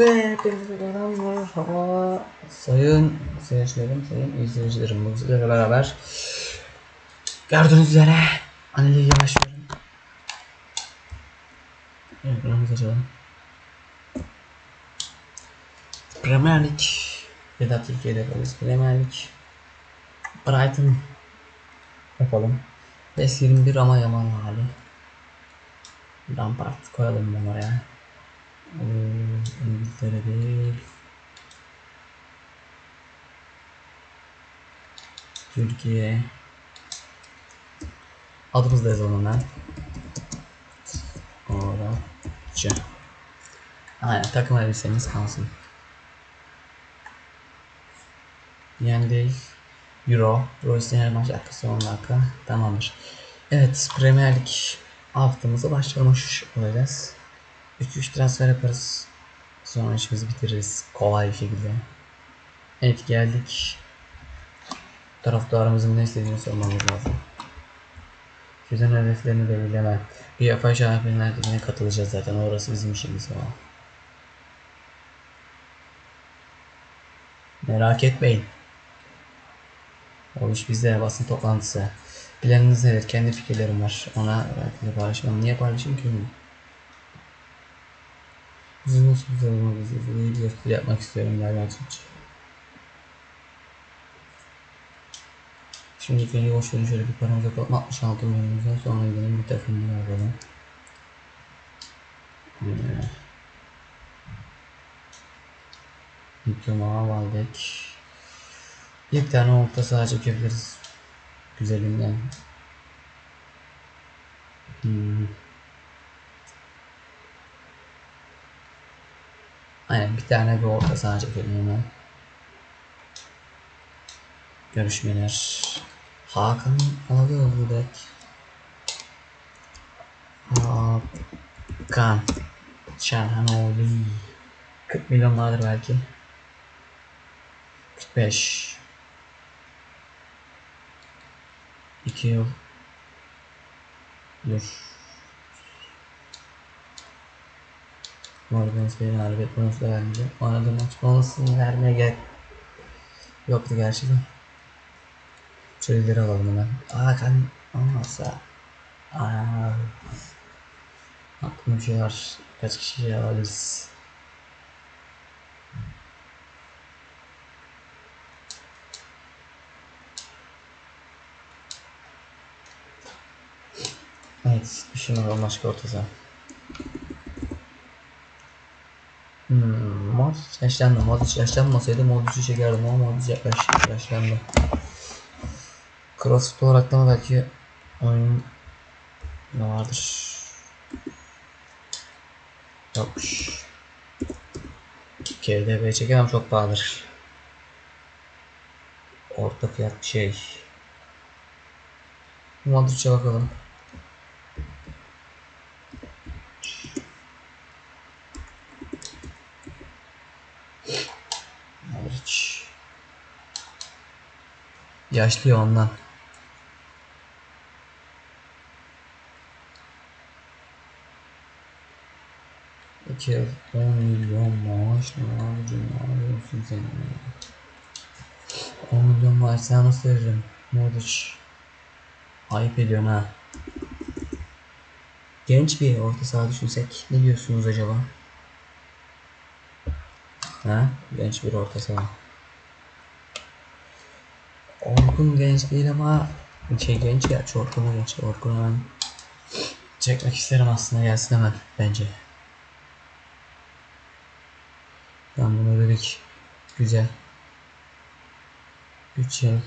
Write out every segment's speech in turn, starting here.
Ve hepinize. Hava sayın seyircilerim, sayın izleyicilerim. Bu beraber gördüğünüz üzere analize başlıyorum. Evet, önümüzü açalım. Premier Lig ya da Türkiye'de yapalım. Premier Lig Brighton yapalım. PES 21 ama yaman hali. Lampard koyalım oraya. Ee, İngiltere değil. Türkiye. Adımızı da yazalım hemen. Oracı. Aynen takım elbisemiz kalsın. Yani değil. Euro. Euro isteyen her maç dakikası 10 dakika. Tamamdır. Evet Premier Lig haftamıza başlamış olacağız. 3-3 transfer yaparız. Sonra işimizi bitiririz kolay bir şekilde. Evet geldik. Taraftarımızın ne istediğini sormamız lazım. Güzel hedeflerini belirleme. Bir yapay şampiyonlar ligine katılacağız zaten. Orası bizim işimiz var. Merak etmeyin. O iş bizde basın toplantısı. Planınız nedir? Kendi fikirlerim var. Ona de paylaşmam. Niye paylaşayım ki? Bizim nasıl güzel olmalıyız? İyi bir gösteri yapmak istiyorum Derya Tunç. Şimdi ilk önce boş verin şöyle bir paramızı yapalım. 66 milyonumuzdan sonra gidelim bir takımını alalım. Ee, Diploma, Valdek. Bir tane orta saha çekebiliriz. Güzelinden. Hmm. Aynen bir tane bir orta saha çekelim hemen. Görüşmeler. Hakan alıyor direkt. Hakan. Şerhanoğlu. 40 milyon vardır belki. 45. 2 yıl. Dur. Morgan Spain galibiyet bonusu da vermeyecek. Arada maç bonusunu vermeye gerek yoktu gerçi de. Şöyleleri alalım hemen. Aa kan olmazsa. Aa. Aklımda bir şey var. Kaç kişi şey alırız. Evet, bir şey başka orta saha. Hmm, Modric yaşlandı. Modric yaşlanmasaydı Modric'i çekerdim ama Modric yaş, yaşlandı. Crossfit olarak da belki oyun ne vardır? Yokmuş. KDB çekemem çok pahalıdır. Orta fiyat bir şey. Modric'e bakalım. Modric. Yaşlı ya ondan. İki yıl 10 milyon maaş ne abicim ne yapıyorsun sen ya? 10 milyon maaş sana nasıl veririm? Modric. Ayıp ediyorsun ha. Genç bir orta saha düşünsek ne diyorsunuz acaba? Ha? Genç bir orta saha. Orkun genç değil ama şey genç ya Orkun'a genç. Orkun'u hemen çekmek isterim aslında gelsin hemen bence. Tamam bunu dedik. Güzel. 3 yıl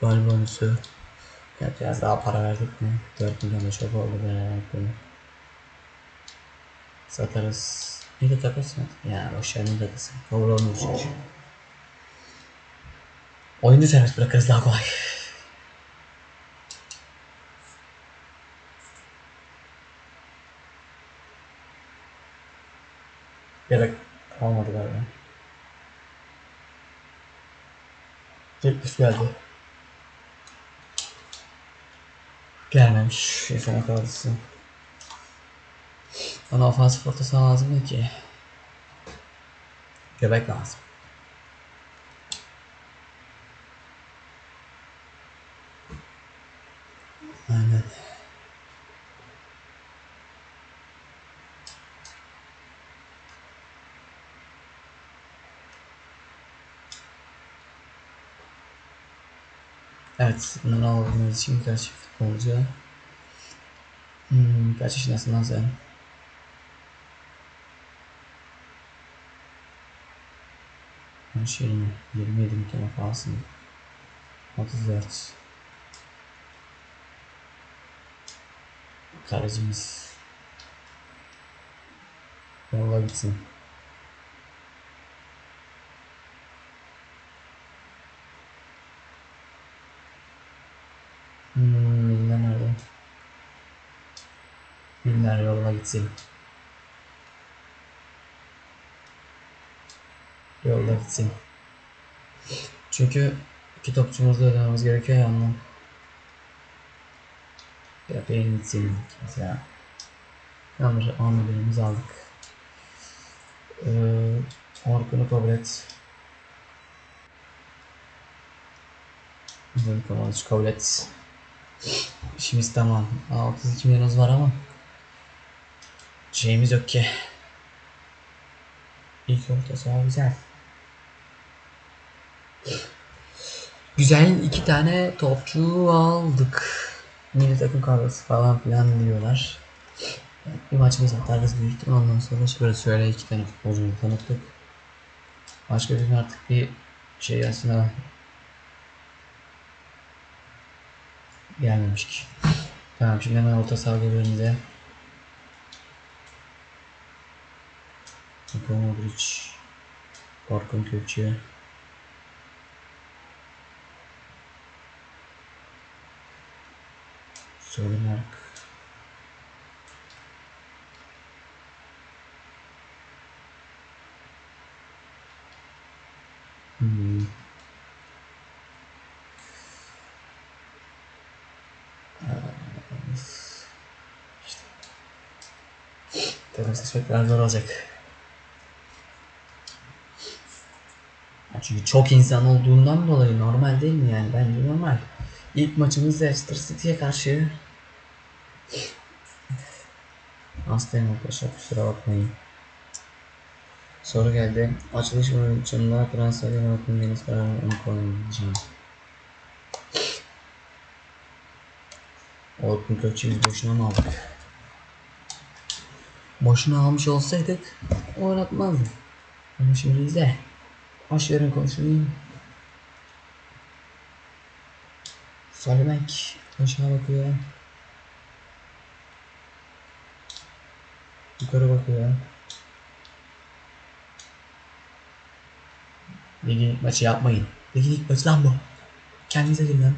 gol bonusu. Ya biraz daha para verdik mi? 4 milyon da çok oldu be. Bunu. Satarız. Bir de takas mı? Ya boş ver ne takası. Kabul olmuyor çünkü. Oyunu serbest bırakırız daha kolay. Gerek kalmadı galiba. Teklif geldi. Gelmemiş. Efendim kalsın. Bana ofansif orta saha lazım değil ki. Göbek lazım. Aynen. Evet, bunu aldığımız için birkaç futbolcu. Hmm, kaç yaşındasın lan sen? Yaş 20, 27 mutlaka kalsın. 34. Kalecimiz. Yolla gitsin. Milner yolla gitsin. Yolla gitsin. Çünkü iki topçumuzu ödememiz gerekiyor ya ondan. Ya beyin gitsin. Mesela. Yanlış 10 milyonumuzu aldık. Ee, Orkun'u kabul et. Kanalı kabul et. İşimiz tamam. Aa, 32 milyonumuz var ama şeyimiz yok ki. İlk orta saha güzel. Güzel iki tane topçu aldık. Milli takım kadrosu falan filan diyorlar. Bir maçımız atarız büyük ondan sonra şöyle şöyle iki tane futbolcuyu tanıttık. Başka bir artık bir şey aslında gelmemiş ki. Tamam şimdi hemen orta saha geliyor bize. Luka Modric, Orkun Kökçü, Solimark, hmm. İşte. Takım seçmek biraz zor olacak. Ya Çünkü çok insan olduğundan dolayı normal değil mi yani? Bence normal. İlk maçımız Leicester City'ye karşı. Hastayım arkadaşlar kusura bakmayın. Soru geldi. Açılış maçında transfer yönetmenin deniz kararını koymayacağım. Orkun Kökçü'yü boşuna mı aldık? Boşuna almış olsaydık oynatmazdık. Ama şimdi izle. Aç verin konuşayım. Söylemek aşağı bakıyor. Yukarı bakıyor. Ligin ilk maçı yapmayın. Ligin ilk maçı lan bu. Kendinize gelin lan.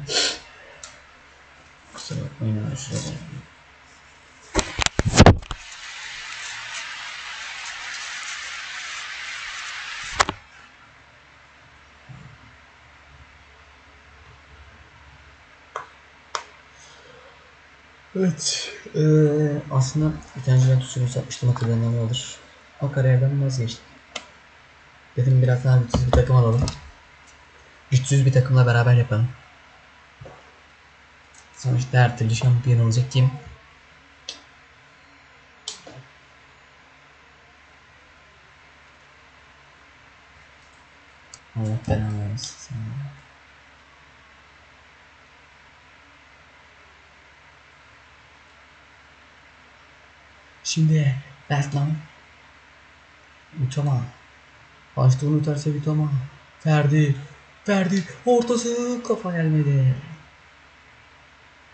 Kusura bakmayın ama Evet. Eee aslında bir tane Juventus sürücü yapmıştım hatırlayanlar olur. O kariyerden vazgeçtim. Dedim biraz daha güçsüz bir takım alalım. Güçsüz bir takımla beraber yapalım. Sonuçta her türlü şampiyon olacak kim? Allah belanı versin sana. Şimdi Bertman Mitoma Açtı onu terse Mitoma Ferdi Ferdi ortası kafa gelmedi.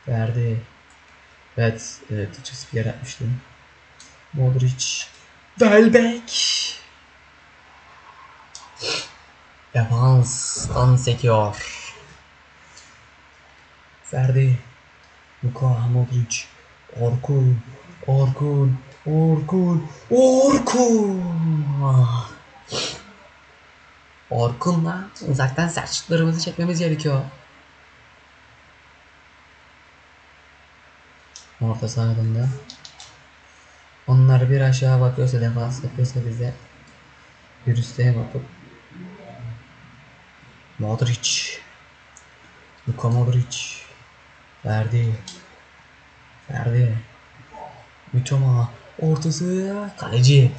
Ferdi Evet, evet çok spiker yapmıştım Modric. Welbeck. Defanstan sekiyor. Ferdi Luka Modric. Orkun Orkun Orkun Orkun Ah. Orkun'la uzaktan sert çekmemiz gerekiyor. Orta sahalarında. Onlar bir aşağı bakıyorsa defans yapıyorsa bize Bir bakıp Modric Luka Modric Verdi Verdi Mitoma ortası kaleci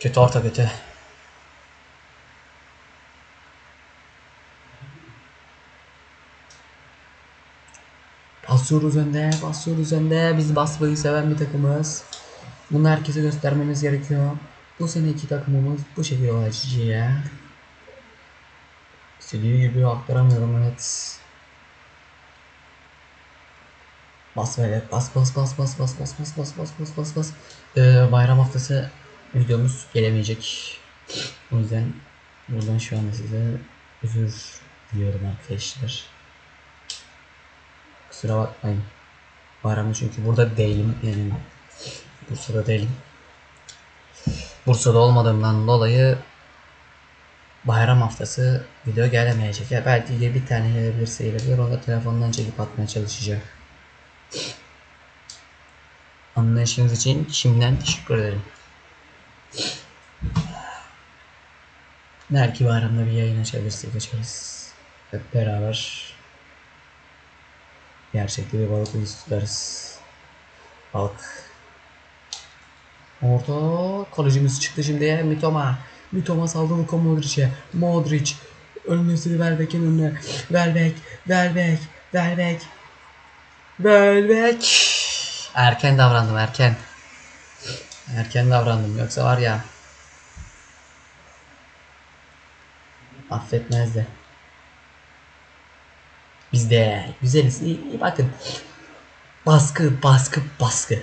kötü orta kötü Basıyoruz önde, basıyoruz önde. Biz basmayı seven bir takımız. Bunu herkese göstermemiz gerekiyor. Bu sene iki takımımız bu şekilde olacak. İstediği gibi aktaramıyorum evet. Bas böyle bas bas bas bas bas bas bas bas bas bas bas bas. Ee, bayram haftası videomuz gelemeyecek. O yüzden buradan şu anda size özür diliyorum arkadaşlar. Kusura bakmayın. Bayramda çünkü burada değilim yani Bursa'da değilim. Bursa'da olmadığımdan dolayı bayram haftası video gelemeyecek. Ya belki bir tane gelebilirse gelebilir. Onu da telefondan çekip atmaya çalışacağım. Anlayışınız için şimdiden teşekkür ederim. Belki bayramda bir yayın açabilirsek açarız. Hep beraber gerçekte bir balık uyusu tutarız. Balık. Orta kalecimiz çıktı şimdi Mitoma. Mitoma saldı Luka Modric'e. Modric önüne Velbek'in önüne. Velbek, Velbek, Velbek. Velbek. Erken davrandım erken. Erken davrandım yoksa var ya. Affetmezdi. Biz de güzeliz. İyi, iyi bakın. Baskı, baskı, baskı.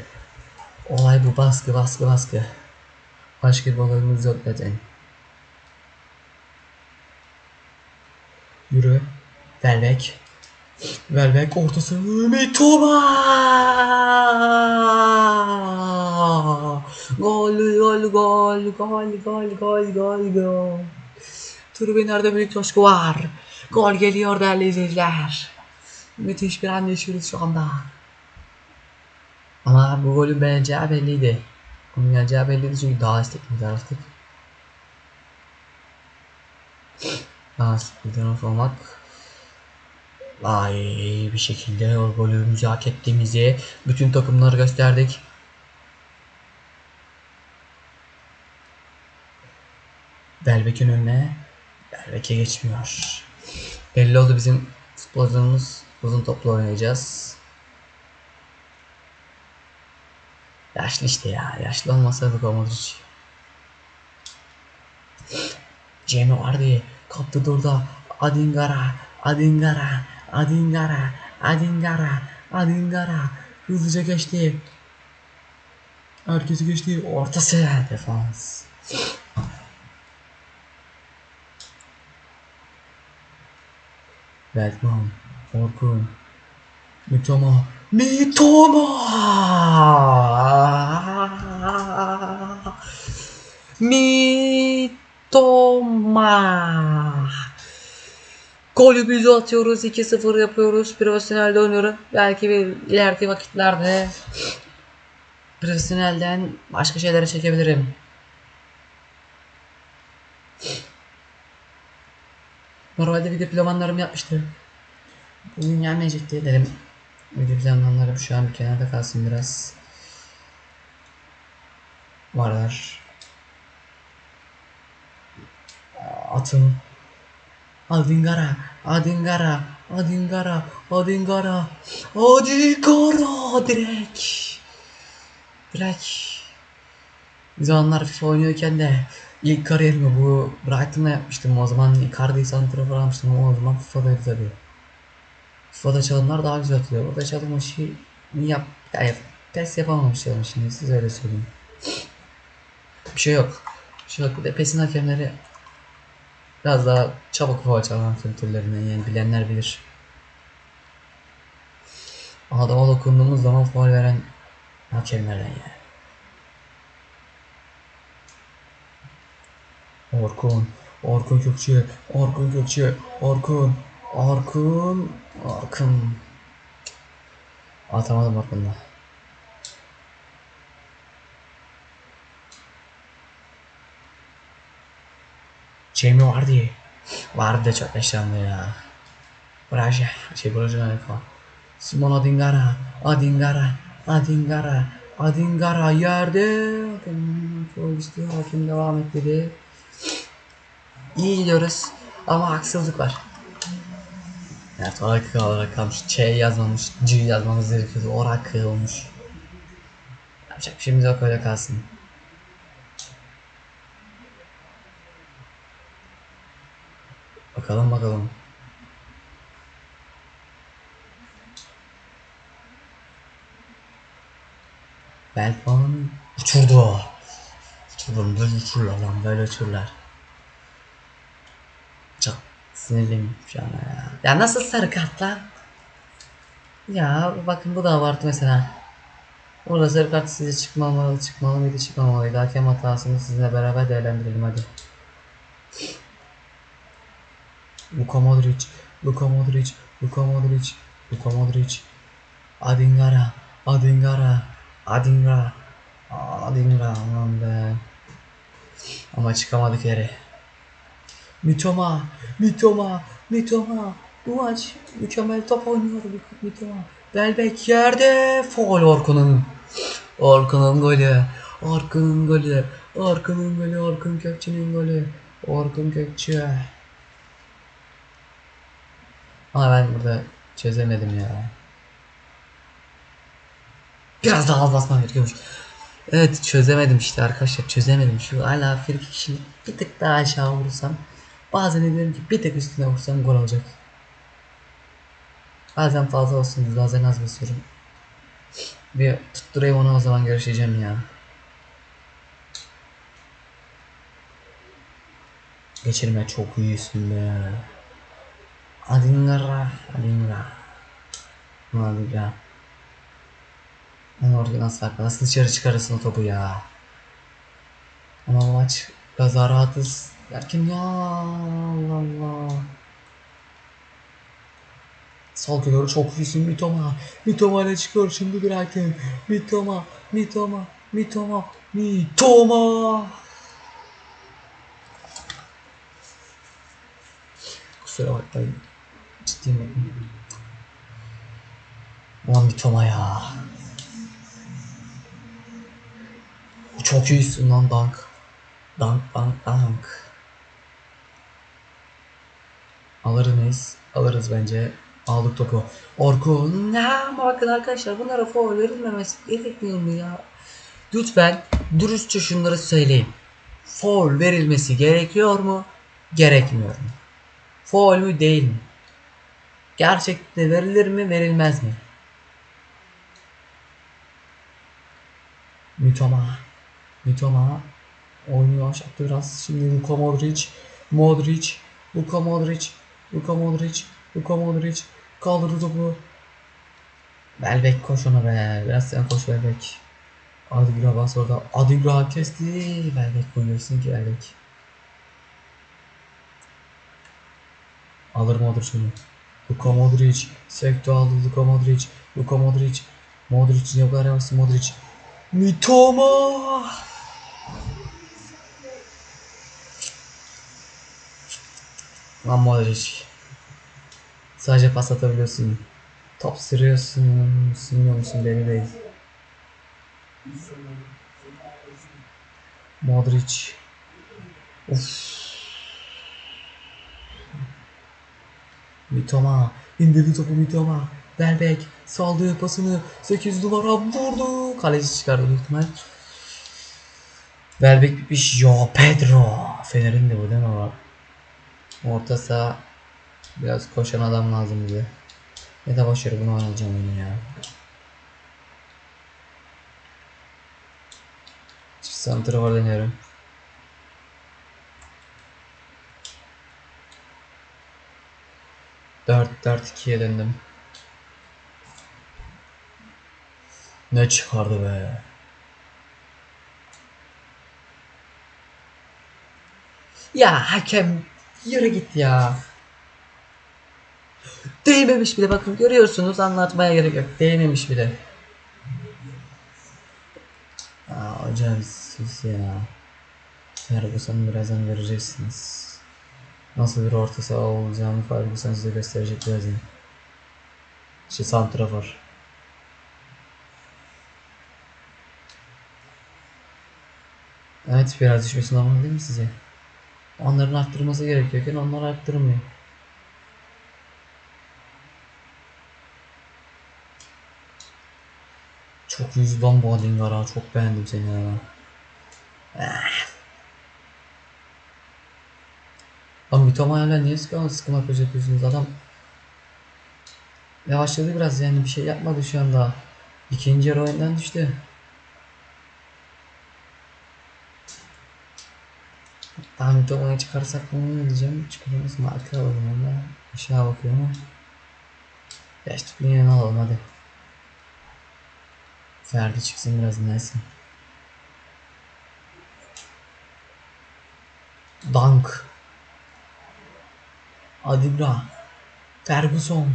Olay bu baskı, baskı, baskı. Başka bir olayımız yok zaten. Yürü. Velbek. Velbek ortası. Mitoma! Gol, gol, gol, gol, gol, gol, gol, gol. Tribünlerde büyük coşku var. Gol geliyor değerli izleyiciler. Müthiş bir an yaşıyoruz şu anda. Ama bu golün geleceği belliydi. Onun geleceği belliydi çünkü daha istekli taraftık. Daha istekli taraf olmak. Vay bir şekilde o golümüzü hak ettiğimizi bütün takımları gösterdik. Belbek'in önüne Belbek'e geçmiyor. Belli oldu bizim futbolcularımız uzun toplu oynayacağız. Yaşlı işte ya. Yaşlı olmasa Luka Modric. Cem'i vardı. Kaptı durdu. Adingara. Adingara. Adingara. Adingara. Adingara. Hızlıca geçti. Herkesi geçti. Ortası. Defans. Bergman. Orkun. Mitoma. Mitoma! Mitoma! Golümüzü atıyoruz. 2-0 yapıyoruz. Profesyonelde oynuyorum. Belki bir ileriki vakitlerde profesyonelden başka şeylere çekebilirim. Normalde video planlarım yapmıştım. Bugün gelmeyecekti dedim. Video planlarım şu an bir kenarda kalsın biraz. Varlar. Atım. Adingara, Adingara, Adingara, Adingara, Adingara direkt. Direkt. Bir zamanlar FIFA oynuyorken de ilk kariyerimi bu Brighton'la yapmıştım. O zaman Icardi'yi santrafor almıştım o zaman FIFA'daydı tabii. FIFA'da çalımlar daha güzel atılıyor. Burada çalım işi yap, yani pes yapamamış çalım şimdi siz öyle söyleyeyim. Bir şey yok. Bir şey yok. Bir de PES'in hakemleri biraz daha çabuk faul çalan türlerinden yani bilenler bilir. Adama dokunduğumuz zaman faul veren hakemlerden yani. Orkun, Orkun Kökçü, Orkun Kökçü, Orkun, Orkun, Orkun. Atamadım Orkun'la. Jamie Vardy. Vardy de çok yaşlandı ya. Braja. Şey Braja ne falan. Simon Adingara. Adingara. Adingara. Adingara yerde. Foul istiyor. Hakim devam et dedi. İyi gidiyoruz. Ama haksızlık var. Evet Oracle olarak kalmış. Ç yazmamış. C yazmamız gerekiyordu. Oracle olmuş. Yapacak bir şeyimiz yok öyle kalsın. Bakalım bakalım. Belfan uçurdu. Uçurdum böyle uçurlar lan böyle uçurlar. Çok sinirliyim şu an ya. Ya nasıl sarı kart lan? Ya bakın bu da abartı mesela. Burada sarı kart size çıkmamalı, çıkmalı mıydı, çıkmamalıydı. Hakem hatasını sizinle beraber değerlendirelim hadi. Luka Modric, Luka Modric, Luka Modric, Luka Modric. Adingara, Adingara, Adingra, Adingra aman be. Ama çıkamadık yere. Mitoma, Mitoma, Mitoma. Bu maç mükemmel top oynuyor Mitoma. Belbek yerde foul Orkun'un. Orkun'un golü. Orkun'un golü. Orkun'un golü. Orkun Kökçü'nün golü. Orkun Kökçü. Ama ben burada çözemedim ya. Biraz daha az basmam gerekiyormuş. Evet çözemedim işte arkadaşlar çözemedim. Şu hala free kişi bir tık daha aşağı vursam. Bazen diyorum ki bir tık üstüne vursam gol olacak. Bazen fazla olsun bazen az basıyorum. Bir tutturayım onu o zaman görüşeceğim ya. Geçirme çok iyisin be. Adingara, Adingara. Adingara. Ama orada nasıl farklı? Nasıl dışarı çıkarırsın topu ya? Ama bu maç daha rahatız. Derken ya Allah Allah. Sol kenarı çok iyisin Mitoma. Mitoma ile çıkıyor şimdi bir hakem. Mitoma, Mitoma, Mitoma, Mitoma. Kusura bakmayın. Bakın. Ulan Mitoma ya. Çok iyisin lan Dank. Dank, Dank, Dank. Alır mıyız? Alırız bence. Aldık topu. Orkun. Ama bakın arkadaşlar bunlara foul verilmemesi gerekmiyor ya? Lütfen dürüstçe şunları söyleyin. Foul verilmesi gerekiyor mu? Gerekmiyor mu? Foul mü değil mi? Gerçekten verilir mi verilmez mi? Mitoma. Mitoma oyunu yavaşlattı biraz. Şimdi Luka Modric. Modric. Luka Modric. Luka Modric. Luka Modric. Kaldırdı topu. Belbek koş ona be. Biraz sen koş Belbek. Adigra bas orada. Adigra kesti. Belbek koyuyorsun ki Belbek. Alır Modric onu. Luka Modric. Sekte aldı Luka Modric. Luka Modric. Modric ne kadar yavaşsın Modric. Mitoma. Lan Modric. Sadece pas atabiliyorsun. Top sürüyorsun. Sürmüyor musun belli değil. Modric. Of. Mitoma. indirdi topu Mitoma. Belbek saldığı pasını 8 numara vurdu. Kaleci çıkardı büyük ihtimal. Belbek bitmiş. Yo Pedro. Fener'in de bu değil mi o? Orta saha biraz koşan adam lazım bize. Ya da boşver bunu oynayacağım yine ya. Santrafor deniyorum. Dört dört ikiye döndüm. Ne çıkardı be. Ya hakem yürü git ya. Değmemiş bile bakın görüyorsunuz anlatmaya gerek yok. Değmemiş bile. Aa hocam sus ya. Ferguson'u birazdan göreceksiniz. Nasıl bir orta saha olacağını Ferguson size gösterecek birazdan. İşte santrafor. Evet biraz düşmesi normal değil mi size? Onların arttırması gerekiyorken onlar arttırmıyor. Çok yüzden bowling var ha. Çok beğendim seni ya. Ah. Lan Mitoma hala niye sıkama sıkama yapıyorsunuz adam? Yavaşladı biraz yani bir şey yapmadı şu anda. İkinci yarı oyundan düştü. Daha Mitoma'yı çıkarsak mı diyeceğim. Çıkarırız mı? Arka alalım ama. Aşağı bakıyor ama. İşte bir alalım hadi. Ferdi çıksın biraz neyse. Dunk. Adibra. Ferguson.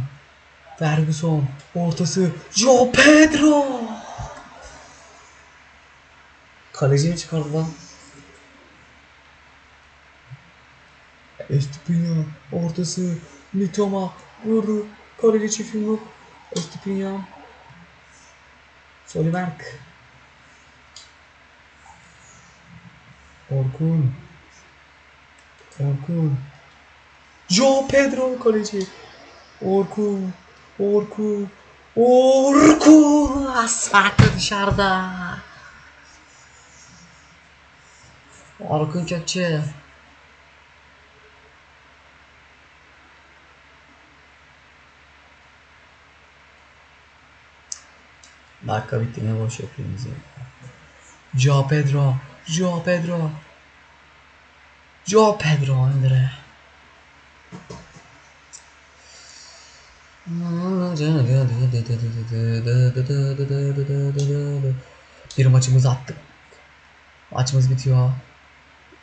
Ferguson. Ortası. Joe Pedro. Kaleciyi çıkardı lan. Estupinyan. Ortası. Mitoma. Vurdu. Kaleci çift yumruk. Estupinyan. Soliberg. Orkun. Orkun. Joe Pedro kaleci. Orkun. Orkun. Orkun. Asfaltı dışarıda. Orkun Kökçü. Dakika bitti ne boş yapıyorsunuz ya. Joe Pedro. Joe Pedro. Joe Pedro Andre. Bir maçımızı attık. Maçımız bitiyor.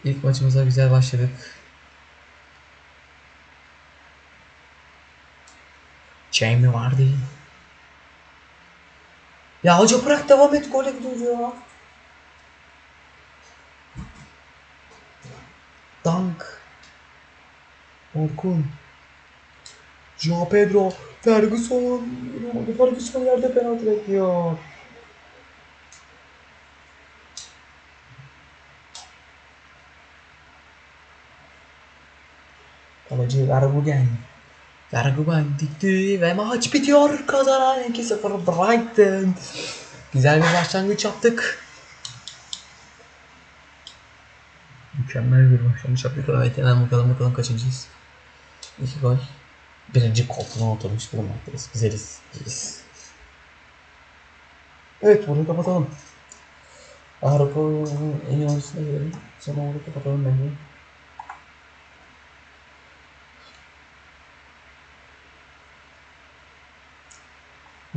İlk maçımıza güzel başladık. Jamie vardı. Ya hoca bırak devam et gole gidiyor ya. Dunk. Orkun. Joao Pedro. Ferguson. Ferguson yerde penaltı bekliyor. Kaleci Verbugen. Verbugen dikti ve maç bitiyor. Kazanan 2-0 Brighton. Güzel bir başlangıç yaptık. Mükemmel bir başlangıç yaptık. Evet hemen bakalım bakalım kaçıncıyız. İki gol. Birinci koltuğuna oturmuş bulunmaktayız. Güzeliz. iyiyiz. Evet bunu kapatalım. Avrupa'nın en iyi oyuncusuna görelim. Sonra onu kapatalım bence.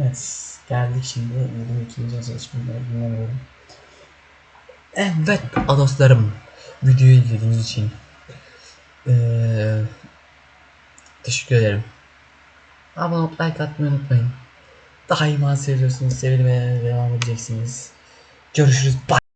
Evet, geldik şimdi 22. yazışmaya dinlemiyorum. Evet dostlarım, videoyu izlediğiniz için ee, teşekkür ederim. Abone like atmayı unutmayın. Daima seviyorsunuz, sevilmeye devam edeceksiniz. Görüşürüz. Bye.